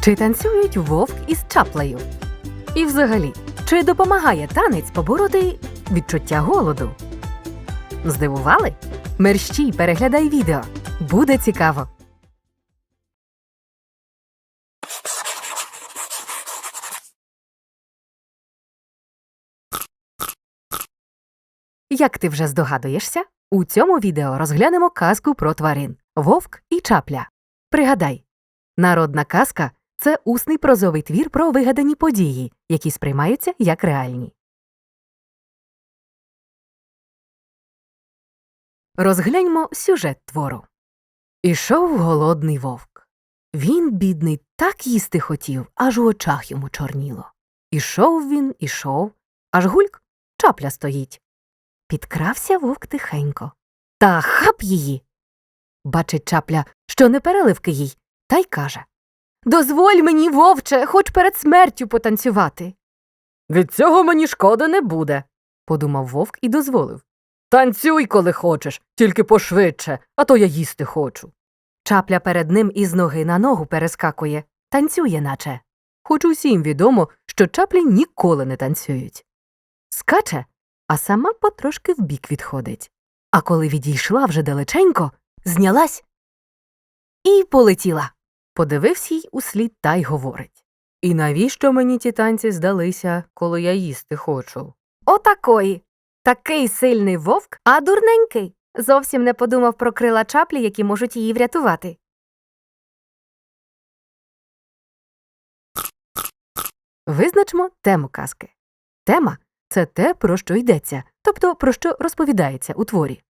Чи танцюють вовк із чаплею? І взагалі, чи допомагає танець побороти відчуття голоду? Здивували? Мерщій переглядай відео. Буде цікаво. Як ти вже здогадуєшся, у цьому відео розглянемо казку про тварин Вовк і чапля. Пригадай, народна казка це усний прозовий твір про вигадані події, які сприймаються як реальні. Розгляньмо сюжет твору. Ішов голодний вовк. Він, бідний, так їсти хотів, аж у очах йому чорніло. Ішов він, ішов, аж гульк чапля стоїть. Підкрався вовк тихенько. Та хап її. Бачить чапля, що не переливки їй, та й каже Дозволь мені, вовче, хоч перед смертю потанцювати. Від цього мені шкода не буде, подумав вовк і дозволив. Танцюй, коли хочеш, тільки пошвидше, а то я їсти хочу. Чапля перед ним із ноги на ногу перескакує, танцює, наче. Хоч усім відомо, що чаплі ніколи не танцюють. Скаче, а сама потрошки вбік відходить. А коли відійшла вже далеченько, знялась і полетіла. Подивився їй услід та й говорить. І навіщо мені ті танці здалися, коли я їсти хочу? Отакої. Такий сильний вовк, а дурненький. Зовсім не подумав про крила чаплі, які можуть її врятувати. Визначмо тему казки. Тема це те, про що йдеться, тобто про що розповідається у творі.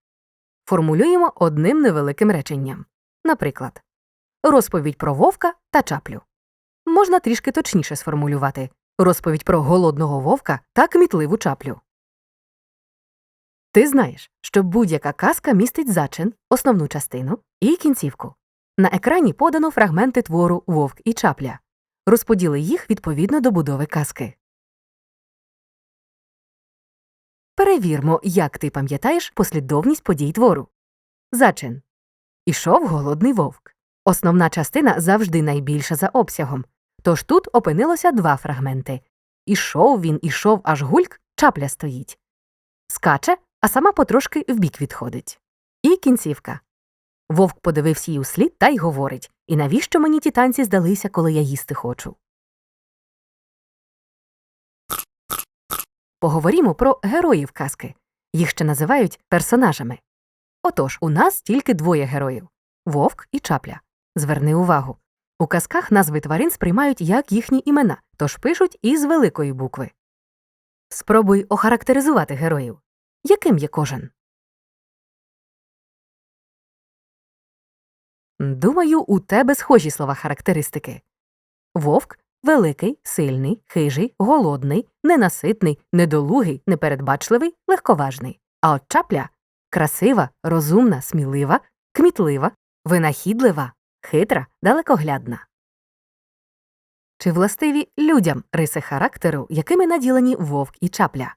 Формулюємо одним невеликим реченням. Наприклад, розповідь про вовка та чаплю. Можна трішки точніше сформулювати розповідь про голодного вовка та кмітливу чаплю. Ти знаєш, що будь-яка казка містить зачин, основну частину і кінцівку. На екрані подано фрагменти твору Вовк і чапля. Розподіли їх відповідно до будови казки. Перевірмо, як ти пам'ятаєш послідовність подій твору. Зачин. Ішов голодний вовк. Основна частина завжди найбільша за обсягом. Тож тут опинилося два фрагменти. Ішов він, ішов, аж гульк, чапля стоїть. Скаче, а сама потрошки вбік відходить. І кінцівка. Вовк подивився їй услід та й говорить І навіщо мені ті танці здалися, коли я їсти хочу? Поговоримо про героїв казки. Їх ще називають персонажами. Отож, у нас тільки двоє героїв вовк і чапля. Зверни увагу. У казках назви тварин сприймають як їхні імена, тож пишуть із великої букви. Спробуй охарактеризувати героїв. Яким є кожен? Думаю, у тебе схожі слова характеристики. Вовк великий, сильний, хижий, голодний, ненаситний, недолугий, непередбачливий, легковажний. А от чапля красива, розумна, смілива, кмітлива, винахідлива, хитра, далекоглядна. Чи властиві людям риси характеру, якими наділені вовк і чапля?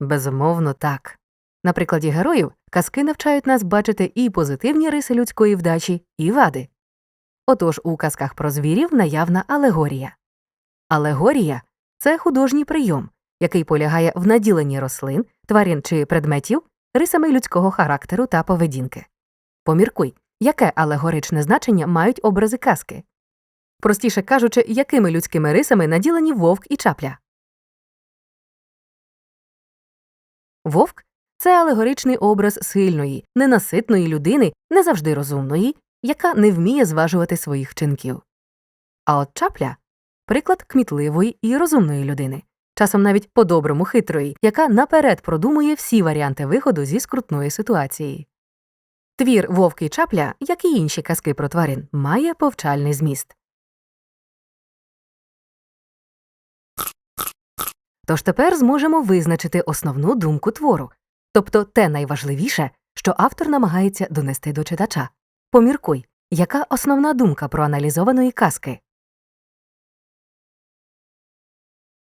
Безумовно, так. На прикладі героїв казки навчають нас бачити і позитивні риси людської вдачі, і вади. Отож у казках про звірів наявна алегорія. Алегорія це художній прийом, який полягає в наділенні рослин, тварин чи предметів рисами людського характеру та поведінки. Поміркуй, яке алегоричне значення мають образи казки. Простіше кажучи, якими людськими рисами наділені вовк і чапля. Вовк це алегоричний образ сильної, ненаситної людини, не завжди розумної, яка не вміє зважувати своїх вчинків. А от чапля приклад кмітливої і розумної людини, часом навіть по-доброму хитрої, яка наперед продумує всі варіанти виходу зі скрутної ситуації. Твір Вовк і чапля, як і інші казки про тварин, має повчальний зміст. Тож тепер зможемо визначити основну думку твору, тобто те найважливіше, що автор намагається донести до читача. Поміркуй, яка основна думка проаналізованої казки?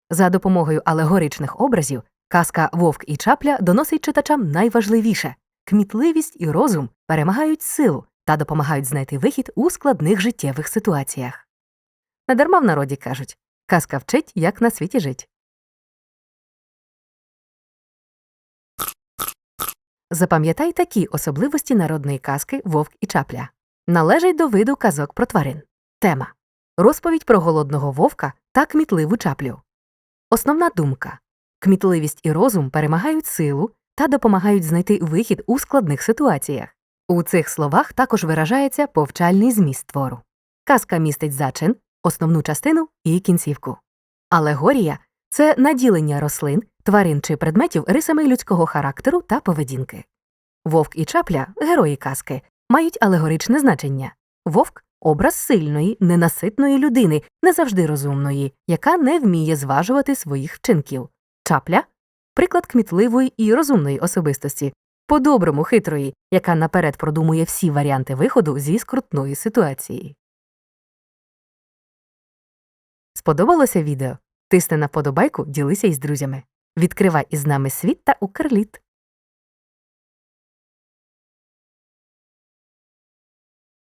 За допомогою алегоричних образів казка Вовк і чапля доносить читачам найважливіше кмітливість і розум перемагають силу та допомагають знайти вихід у складних життєвих ситуаціях. Недарма в народі кажуть казка вчить, як на світі жить. Запам'ятай такі особливості народної казки Вовк і чапля. Належать до виду казок про тварин. Тема Розповідь про голодного вовка та кмітливу чаплю. Основна думка кмітливість і розум перемагають силу та допомагають знайти вихід у складних ситуаціях. У цих словах також виражається повчальний зміст твору. Казка містить зачин, основну частину і кінцівку. Алегорія це наділення рослин, тварин чи предметів рисами людського характеру та поведінки. Вовк і чапля герої казки, мають алегоричне значення. Вовк образ сильної, ненаситної людини, не завжди розумної, яка не вміє зважувати своїх вчинків. Чапля приклад кмітливої і розумної особистості, по-доброму хитрої, яка наперед продумує всі варіанти виходу зі скрутної ситуації. Сподобалося відео? Тисни на вподобайку, ділися із друзями. Відкривай із нами світ та укрліт.